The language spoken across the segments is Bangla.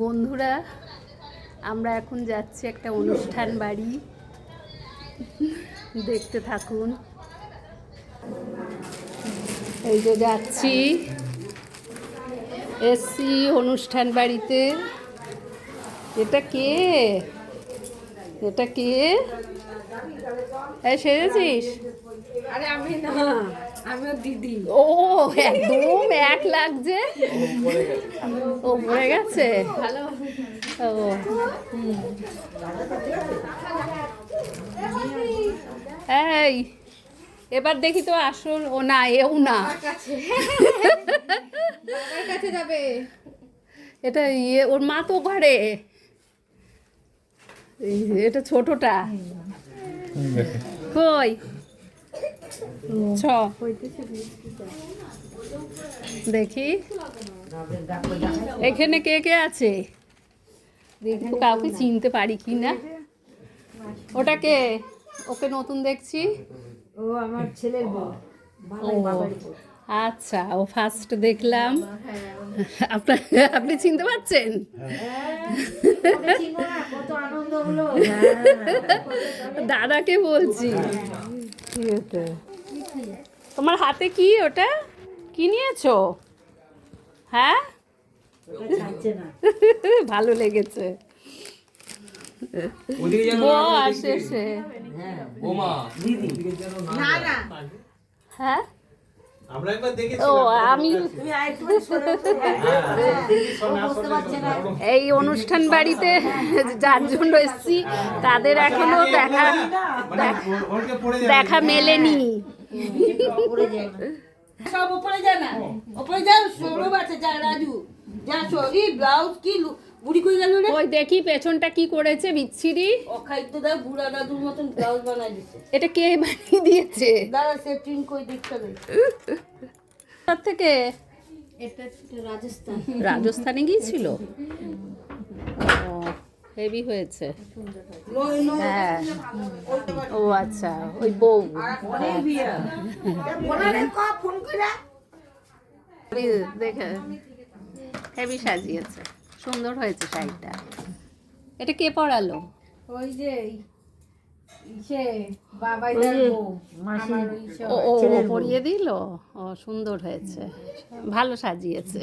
বন্ধুরা, আমরা এখন যাচ্ছি একটা অনুষ্ঠান বাড়ি। দেখতে থাকুন। এই যে যাচ্ছি এসছি অনুষ্ঠান বাড়িতে। এটা কে? এটা কে? সেরেছিস আরে আমি না আমি দিদি। ও একদম এক লাগছে ও পড়ে গেছে। ভালো। ও হুম। এই এবার দেখি তো আসল ও না এও না। কাছে। যাবে। এটা ইয়ে ওর মা তো ঘরে এটা ছোটটা। কই? ছ। দেখি। এখানে কে কে আছে? দেখব কাউকে চিনতে পারি কি না। ওটা কে? ওকে নতুন দেখছি। ও আমার ছেলের বউ। আচ্ছা ও ফার্স্ট দেখলাম। আপনার আপনি চিনতে পারছেন? হলো। দাদাকে বলছি। তোমার হাতে কি ওটা কি নিয়েছো হ্যাঁ ভালো লেগেছে হ্যাঁ আমি এই অনুষ্ঠান বাড়িতে যার জন্য এসছি তাদের এখনও দেখা মানে দেখা মেলেনি সব উপরে যা না উপরে যা সৌরভ আছে যা রাজু যা সরি ব্লাউজ কি বুড়ি কই গেল রে ওই দেখি পেছনটা কি করেছে বিচ্ছিরি। ও খাইতে দাও বুড়া দাদুর মতন ব্লাউজ বানাই দিছে এটা কে বানিয়ে দিয়েছে? দাদা সে কই দেখতে দে তার থেকে? এটা রাজস্থান। রাজস্থানে গিয়েছিল? হেভি হয়েছে। হ্যাঁ। ও আচ্ছা ওই বউ। দেখে হেভি সাজিয়েছে। সুন্দর হয়েছে শাড়িটা। এটা কে পরালো? ওই যে ও পরিয়ে দিল? ও সুন্দর হয়েছে। ভালো সাজিয়েছে।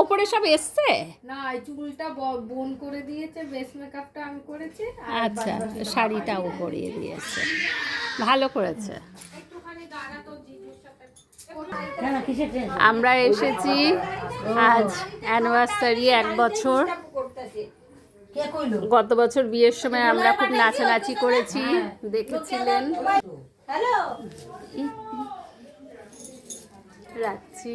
ওপরে সব এসছে? না এই চুলটা বোন করে দিয়েছে বেস মেকআপটা আমি করেছি আর আচ্ছা শাড়িটাও পরিয়ে দিয়েছে। ভালো করেছে। আমরা এসেছি আজ অ্যানিভার্সারি এক বছর। গত বছর বিয়ের সময় আমরা খুব নাচানাচি করেছি দেখেছিলেন? রাখছি।